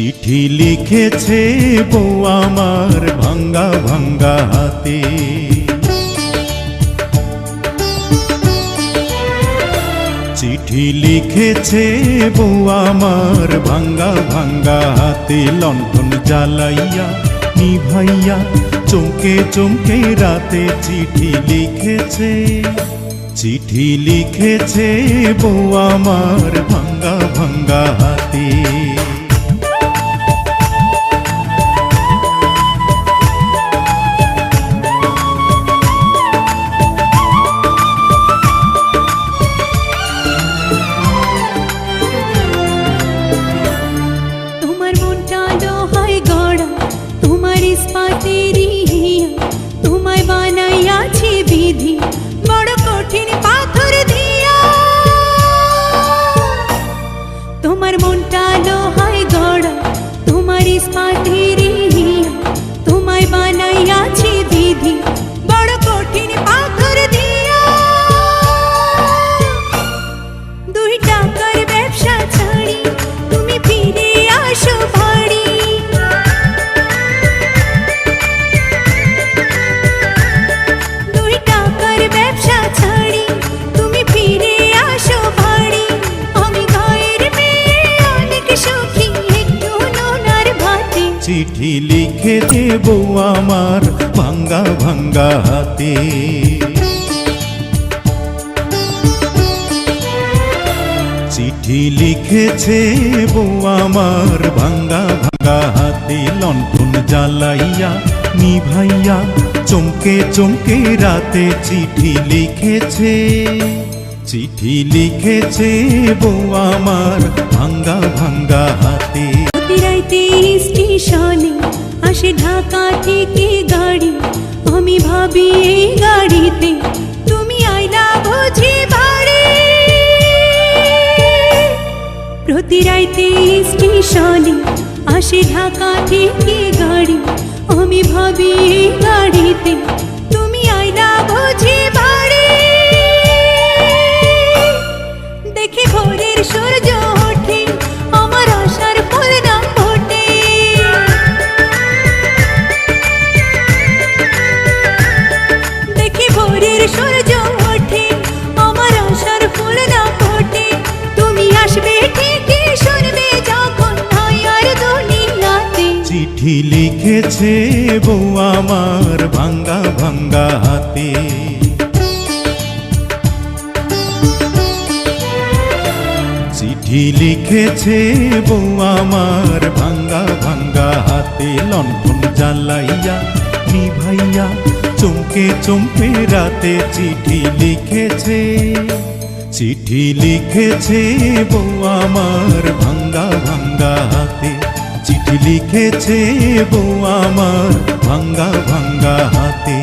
চিঠি লিখেছে বউ আমার ভাঙ্গা ভাঙ্গা হাতে। চিঠি লিখেছে বউ আমার ভাঙ্গা ভাঙ্গা হাতে, লণ্ঠন জ্বালাইয়া নিভাইয়া চমকে চমকে রাতে চিঠি লিখেছে। চিঠি লিখেছে বউ আমার ভাঙ্গা ভাঙ্গা হাতে। চিঠি লিখেছে বউ আমার ভাঙ্গা ভাঙ্গা হাতে। চিঠি লিখেছে বউ আমার ভাঙ্গা ভাঙ্গা হাতে, লণ্ঠন জ্বালাইয়া, নিভাইয়া, চমকে চমকে রাতে চিঠি লিখেছে চিঠি লিখেছে বউ আমার ভাঙ্গা ভাঙ্গা হাতে। ভাবি এই গাড়িতে। তুমি আইলা বুঝি বাড়ি প্রতি রাইতে স্টেশনে আসে ঢাকা থেকে গাড়ি। আমি ভাবি এই গাড়িতে ভোরের সূর্য ওঠে, আমার আশার ফুল না ফোটে। তুমি আসবে ঠিকই, শুনবে যখন আর দুনিয়াতে। চিঠি লিখেছে বউ আমার ভাঙ্গা ভাঙ্গা হাতে। চিঠি লিখেছে বউ আমার ভাঙ্গা ভাঙ্গা হাতে, লণ্ঠন জ্বালাইয়া, নিভাইয়া চমকে চমকে রাতে চিঠি লিখেছে চিঠি লিখেছে বউ আমার ভাঙ্গা ভাঙ্গা হাতে। চিঠি লিখেছে বউ আমার ভাঙ্গা ভাঙ্গা হাতে।